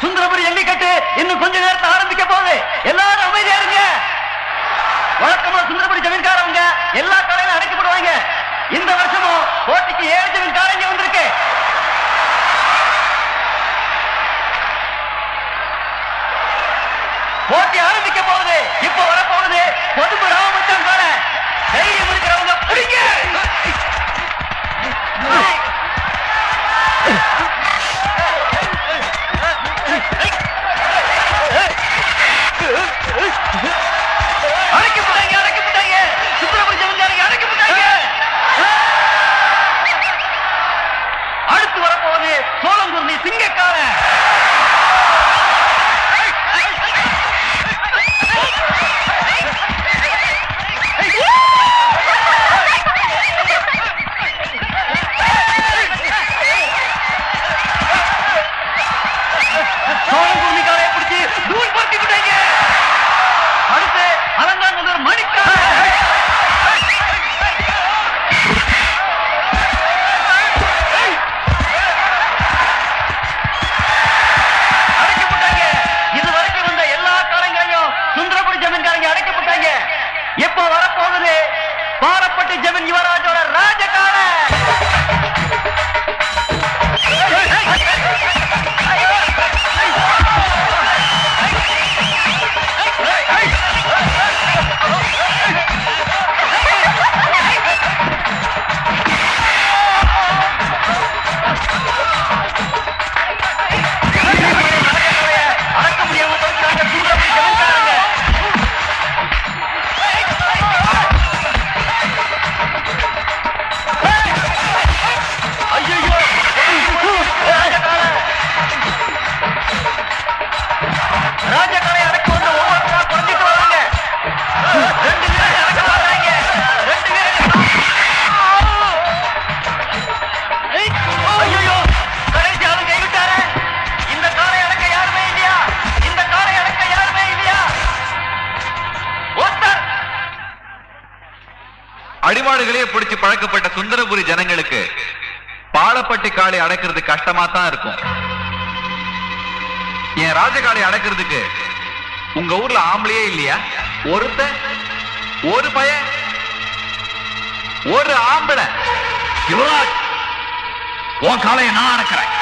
சுந்தரபுரி ஜல்லிக்கட்டு இன்னும் கொஞ்ச நேரத்தை ஆரம்பிக்க போகுது. எல்லாரும் அமைதியா இருங்க. வழக்கமா சுந்தரபுரி ஜமீன்காரவங்க எல்லா கடையிலும் அடைக்கப்படுவாங்க. இந்த வருஷமும் போட்டிக்கு ஏழு ஜமீன்காரங்க வந்திருக்கு. போட்டி ஆரம்பிக்க போகுது. இப்போ வர போகுது பொதுப்பு ராமச்சந்திரன் காண தைரியம் இருக்கிறவங்க பிடிங்க. வழிபாடுகளையே பிடிச்சு பழக்கப்பட்ட சுந்தரபுரி ஜனங்களுக்கு பாலப்பட்டி காளை அடைக்கிறது கஷ்டமா தான் இருக்கும். என் ராஜகாளை அடைக்கிறதுக்கு உங்க ஊர்ல ஆம்பளையே இல்லையா? ஒருத்த ஒரு பையன் ஒரு ஆம்பளை. யுவராஜ் உன் காலையை நான் அடக்கிறேன்.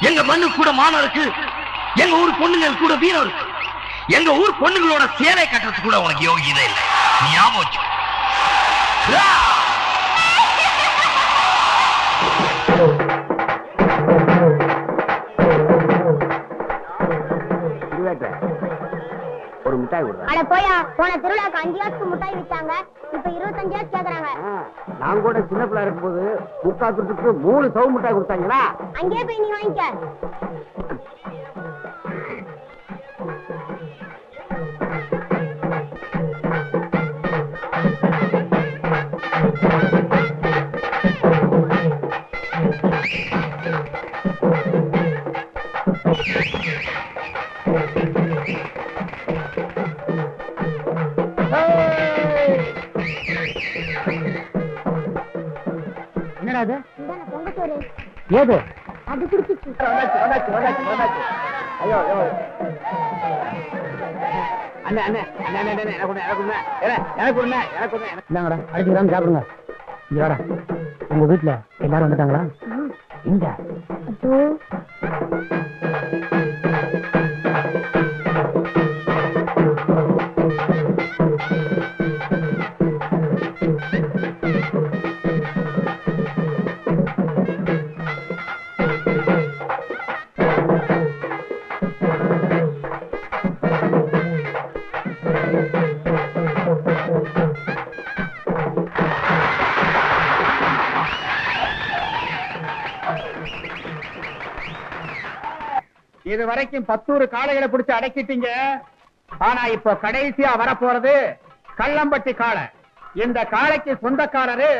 எங்க மண்ணு கூட மானம் இருக்கு. எங்க ஊர் பொண்ணுங்க கூட வீரம் இருக்கு. எங்க ஊர் பொண்ணுங்களோட சேலை கட்டுறது கூட உனக்கு யோகியதை இல்லை. நீ ஞாபகம் மிட்டாய் கொடுறேன் அட போயா போன திருவிழாக்கு அஞ்சு காசுக்கு முட்டாய் வித்தாங்க. இப்ப இருபத்தஞ்சு காசு கேக்குறாங்க. நான் கூட சின்ன பிள்ளை இருக்கும்போது முக்காத்துக்கு மூணு சவு மிட்டாய் கொடுத்தாங்களா? அங்கேயே போய் நீ வாங்கிக்க. ஏது? அது குடிச்சிச்சு வந்தாச்சு வந்தாச்சு வந்தாச்சு வந்தாச்சு ஐயோ ஐயோ அண்ணே அண்ணே அண்ணே அண்ணே எனக்கு ஒண்ணு எனக்கு ஒண்ணு. ஏலே, எனக்கு ஒண்ணு எனக்கு ஒண்ணு. எனக்கு இந்தாங்கடா அடிச்சு கிராம் சாப்பிடுங்க. இங்க வாடா. உங்க வீட்டுல எல்லாரும் வந்துட்டாங்களா? எங்க? இது வரைக்கும் பத்தூறு காளைகளை பிடிச்சு அடக்கிட்டீங்க. ஆனா இப்போ கடைசியா வரப்போறது கள்ளம்பட்டி காளை. இந்த காளைக்கு சொந்தக்காரரு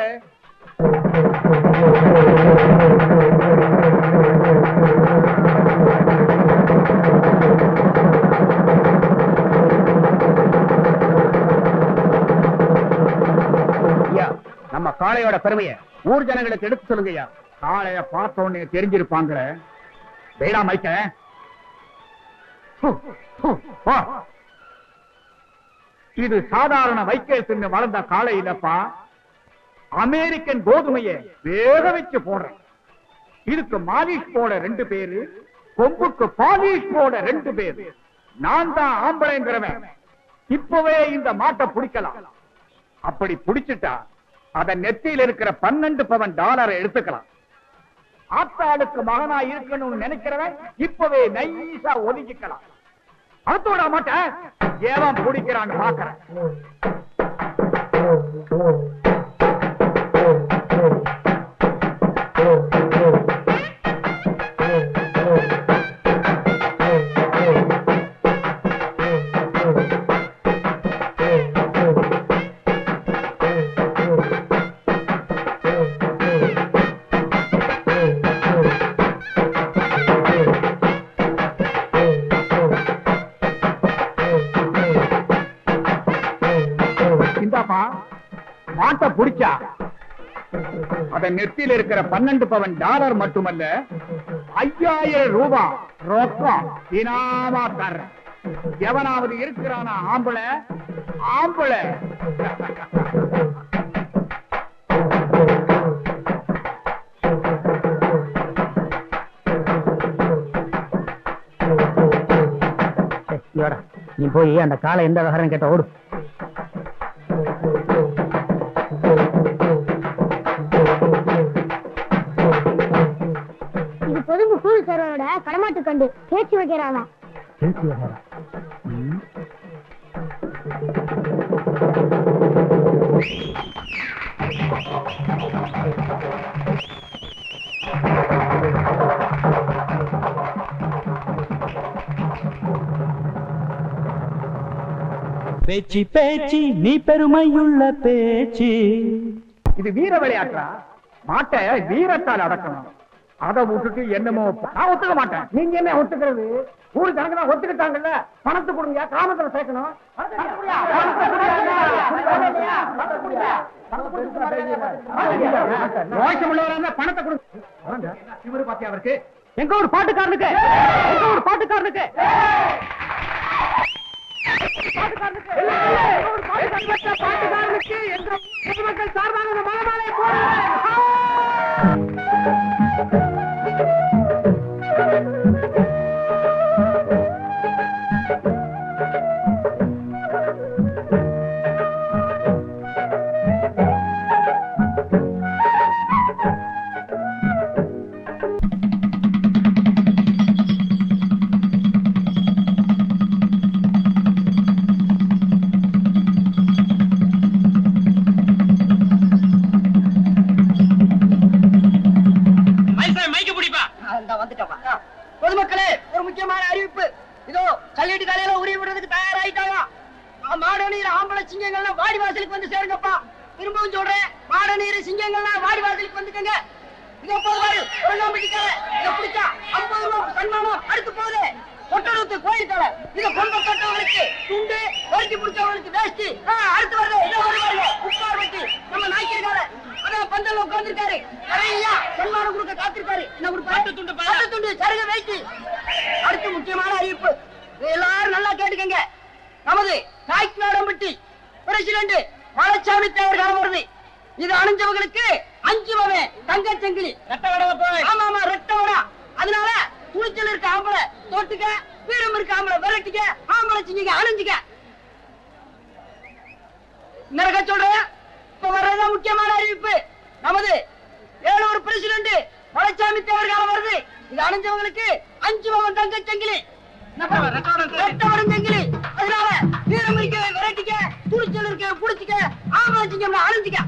ஐயா, நம்ம காளையோட பெருமைய ஊர் ஜனங்களுக்கு எடுத்து சொல்லுங்க ஐயா காளைய பார்த்த உடனே தெரிஞ்சிருப்பாங்களே வேடா மைக்க இது சாதாரண வைக்கேசுன்னு வளர்ந்த காலையிலப்பா அமெரிக்கன் கோதுமையை வேக வச்சு போடுறேன். இதுக்கு மாலிஷ் போட ரெண்டு பேரு கொம்புக்கு பாலிஷ் போட ரெண்டு பேரு. நான் தான் ஆம்பளைங்கிறவன். இப்பவே இந்த மாட்டை பிடிக்கலாம். அப்படி பிடிச்சிட்டா அத நெத்தியில் இருக்கிற பன்னெண்டு பவன் டாலரை எடுத்துக்கலாம். ஆத்தாளுக்கு மகனா இருக்கணும்னு நினைக்கிறவன் இப்பவே நைசா ஒதுக்கிக்கலாம் அத்தோட மாட்டேன். ஏவன் பிடிக்கிறான்னு பாக்குறேன். இந்தாப்பா மாட்டை புடிச்சா? அத நெத்தியில இருக்கிற பன்னெண்டு பவன் டாலர் மட்டுமல்ல ஐயாயிரம் ரூபாய் ரொக்கம் தினாமா தர்ற எவனாவது இருக்கிறானா ஆம்பளை? ஆம்பளை. நீ போய் அந்த காலை எந்த விவகாரம் கேட்ட ஓடு. சர்வரோட கடமாட்டு கண்டு பேச்சு வைக்கிறானா பேச்சு பேச்சு நீ பெருமையுள்ள பேச்சு. இது வீர விளையாட்டா? மாட்டை வீரத்தால் அடக்கணும். அதை விட்டுட்டு என்னமோ நான் ஒத்துக்க மாட்டேன் நீங்க என்ன ஒத்துக்கிறது ஊர் ஜனங்க ஒத்துக்கிட்டாங்கல்ல பணத்தை கொடுங்க கிராமத்துல சேர்க்கணும் பணத்தை. ரோஷம் உள்ளவரா கொடுங்க இவரு பாத்தியா அவருக்கு எங்க ஒரு பாட்டுக்காரனுக்கு எங்க ஒரு பாட்டுக்காரனுக்கு பாட்டுக்காரனுக்கு எங்க பொதுமக்கள் சார்பாக இந்த மலமாலை முக்கியமான அறிவிப்பு. இதோ கல்வெட்டு காலையில உரிய விடுறதுக்கு தயாராயிட்டாங்க மாடநீர் ஆம்பளை சிங்கங்கள்லாம் வாடி வாசலுக்கு வந்து சேருங்கப்பா. திரும்பவும் சொல்றேன் மாடநீர் சிங்கங்கள்லாம் வாடி வாசலுக்கு வந்துக்கங்க. இதோ போதுவாரு கொல்லாம்பிட்டிக்கார இதை பிடிச்சா ஐம்பது ரூபாய் சன்மானம் அடுத்து போகுது. கொட்டணத்து கோயில் தலை இதை கொண்ட கட்டவங்களுக்கு துண்டு வரிச்சு பிடிச்சவங்களுக்கு வேஷ்டி ஆ, அடுத்து வருது இதோ வருவாரு உட்கார் வச்சு நம்ம நாய்க்கிருக்காரு அதான் பந்தல்ல உட்கார்ந்துருக்காரு. நிறையா சன்மானம் கொடுக்க காத்திருக்காரு. என்ன ஒரு பட்டு துண்டு பட்டு துண்டு சருக வைத்து அடுத்து முக்கியமான அறிவிப்பு. எல்லாரும் நல்லா கேட்டுக்கங்க. நமது நாய்க்குநாடம்பட்டி பிரசிடண்ட் மலைச்சாமி தேவர் காலம் வருது இது அணிஞ்சவங்களுக்கு அஞ்சு வகை தங்க சங்கிலி ஆமா ஆமா ரெட்ட வடா. அதனால துணிச்சல் இருக்க ஆம்பளை தொட்டுக்க வீரம் இருக்க ஆம்பளை விரட்டிக்க ஆம்பளை செஞ்சுக்க அணிஞ்சுக்க. நிறக்க சொல்றேன் இப்ப வர்றதுதான் முக்கியமான அறிவிப்பு. நமது ஏழூர் பிரசிடண்ட் மலைச்சாமி தேவர் காலம் வருது. இது அணிஞ்சவங்களுக்கு அஞ்சு பவன் தங்க சங்கிலி. சங்கிலி. அதனால வீரம் இருக்க விரட்டிக்க துணிச்சல் இருக்க புடிச்சுக்க ஆம்பளை செஞ்சோம்னா அணிஞ்சுக்க.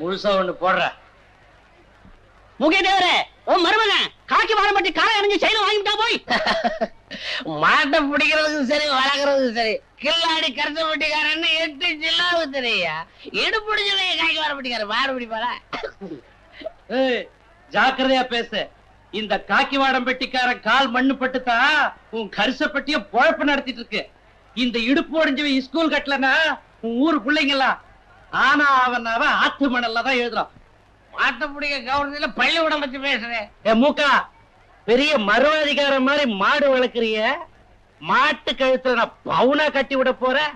முழுசா ஒண்ணு போடுற. முகேதேவரே உன் மருமன காக்கி வாழப்பட்டு காலை அணிஞ்சு செயல வாங்கிட்டா போய். மாட்டை பிடிக்கிறதுக்கும் சரி வளர்க்கறதுக்கும் சரி கில்லாடி கருத்த பட்டிக்காரன்னு எட்டு ஜில்லாவு தெரியா இடுப்பிடிச்சதை காய்க்கு வர பட்டிக்கார மாடு பிடிப்பாரா ஜாக்கிரதையா பேசு. இந்த காக்கி வாடம் பெட்டிக்காரன் கால் மண்ணு பட்டுத்தா உன் கரிசப்பட்டிய பொழப்பு நடத்திட்டு இருக்கு. இந்த இடுப்பு ஒடிஞ்சவன் ஸ்கூல் கட்டலனா உன் ஊர் பிள்ளைங்கலாம் ஆனா அவன் அவன் ஆத்து மணல்ல தான் எழுதுறான். பிடிக்க கவர்னத்துல பள்ளிக்கூடம் பத்தி பேசுறேன். ஏ மூக்கா பெரிய மருவாதிகாரம் மாதிரி மாடு வளர்க்குறிய? மாட்டு கழுத்துல நான் பவுனா கட்டி விட போறேன்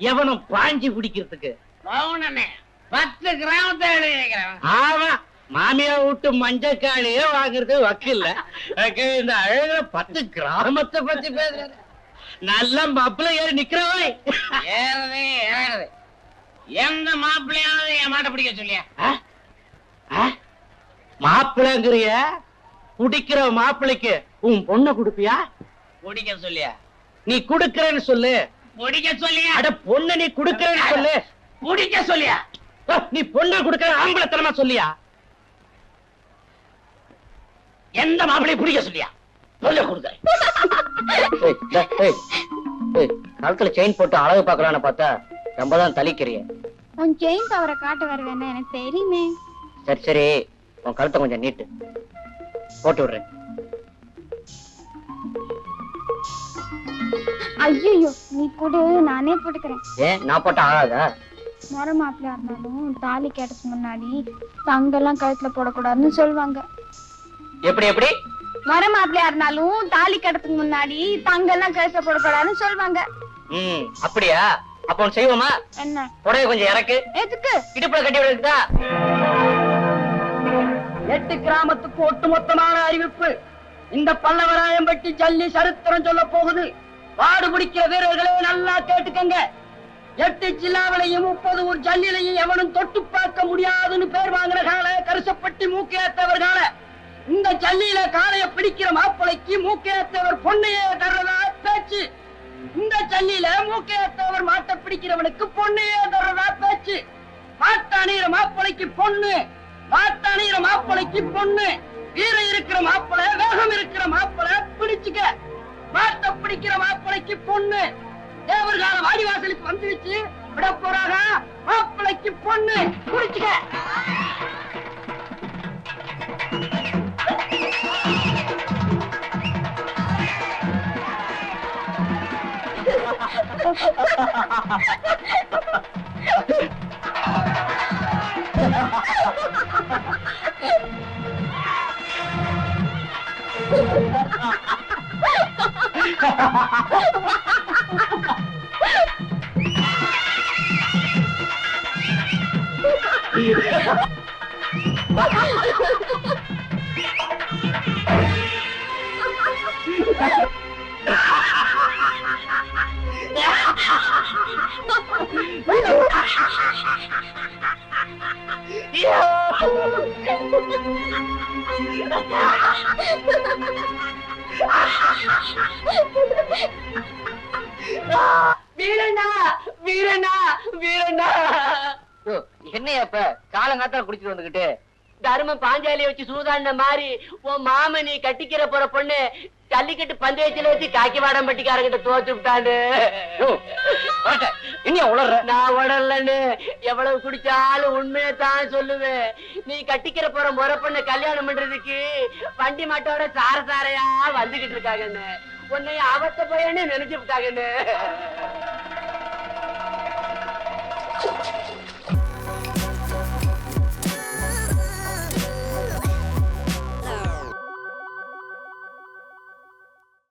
எவனும் பாஞ்சி பிடிக்கிறதுக்கு பவுனனே பத்து கிராமத்தை எழுதி ஆமா மாமியா விட்டு மஞ்சக்காளியே வாங்குறது வக்கில்ல. இந்த அழகுல பத்து கிராமத்தை பத்தி பேசுற நல்ல மப்பிள ஏறி நிக்கிறவன் ஏறது ஏறது. எந்த மாப்பிள்ளையாவது என் மாட்டை பிடிக்க சொல்லியா? மாப்பிளங்கிறிய குடிக்கிற மாப்பிளைக்கு உன் பொண்ணை கொடுப்பியா? பிடிக்க சொல்லியா? நீ குடுக்கறேன்னு சொல்லு. பிடிக்க சொல்லியா? அட பொண்ணு நீ குடுக்கறேன்னு சொல்லு. பிடிக்க சொல்லியா? நீ பொண்ணை குடுக்கற ஆம்பளத்தனமா சொல்லியா? எந்த மாப்பிள்ளையை பிடிக்க சொல்லியா? சொல்ல கொடுக்க கழுத்துல செயின் போட்டு அழகு பாக்கலான்னு பார்த்தா ரொம்ப தான் தலிக்கிறிய. உன் செயின் பவரை காட்ட வருவேன்னு எனக்கு தெரியுமே. சரி சரி உன் கழுத்தை கொஞ்சம் நீட்டு. போட்டு விடுறேன். ஐயோ நீ கொடு நானே போட்டுக்கிறேன். ஏன் நான் போட்ட ஆகாதா? முறை மாப்பிள்ளையா இருந்தாலும் தாலி கேட்டதுக்கு முன்னாடி தங்கெல்லாம் கழுத்துல போடக்கூடாதுன்னு சொல்லுவாங்க. எப்படி எப்படி? முறை மாப்பிள்ளையா இருந்தாலும் தாலி கட்டுறதுக்கு முன்னாடி தங்கெல்லாம் கழுத்துல போடக்கூடாதுன்னு சொல்லுவாங்க ம் அப்படியா? அப்போ செய்வோமா? என்ன? புடவை கொஞ்சம் இறக்கு. எதுக்கு? இடுப்புல கட்டி விடுறதுக்கா எட்டு கிராமத்துக்கு ஒட்டுமொத்தமான அறிவிப்பு. இந்த பல்லவராயம்பட்டி ஜல்லி சரித்திரம் சொல்ல போகுது. பாடு பிடிக்கிற வீரர்களே நல்லா கேட்டுக்கங்க. எட்டு ஜில்லாவிலையும் முப்பது ஊர் ஜல்லிலையும் எவனும் தொட்டு பார்க்க முடியாதுன்னு பேர் வாங்கின கால கருசப்பட்டி மூக்கையாத்தவர் கால இந்த ஜல்லியில காளைய பிடிக்கிற மாப்பிளைக்கு மூக்கையாத்தவர் பொண்ணையே தர்றதா பேச்சு. இந்த ஜல்லியில மூக்கையாத்தவர் மாட்ட பிடிக்கிறவனுக்கு பொண்ணையே தர்றதா பேச்சு. மாட்டாணிகிற மாப்பிளைக்கு பொண்ணு மாட்டாணிகிற மாப்பிளைக்கு பொண்ணு. வீரம் இருக்கிற மாப்பிள வேகம் இருக்கிற மாப்பிள பிடிச்சுக்க. மாட்ட பிடிக்கிற மாப்பிளைக்கு பொண்ணு. தேவர்கால வாடிவாசலுக்கு வந்துருச்சு. விட போறாங்க. மாப்பிளைக்கு பொண்ணு. பிடிச்சுக்க. Ha ha ha! Veeranna Veeranna Veeranna. என்னையா இப்ப? காலங்காத்தால குடிச்சிட்டு வந்துகிட்டு? தர்ம பாஞ்சாலிய வச்சு சூதாண்ட மாதிரி உன் மாம நீ கட்டிக்கிற போற பொண்ணு ஜல்லிக்கட்டு பந்தயத்துல வச்சு காக்கி வாடம் பட்டிக்காரங்கிட்ட தோத்து விட்டாண்டு. இனியா உளர்ற? நான் உளரலன்னு எவ்வளவு குடிச்சாலும் உண்மையை தான் சொல்லுவேன். நீ கட்டிக்கிற போற முறை பொண்ணு கல்யாணம் பண்றதுக்கு வண்டி மாட்டோட சார சாரையா வந்துகிட்டு இருக்காங்கன்னு. உன்னை அவத்த போயன்னு நினைச்சு விட்டாங்கன்னு.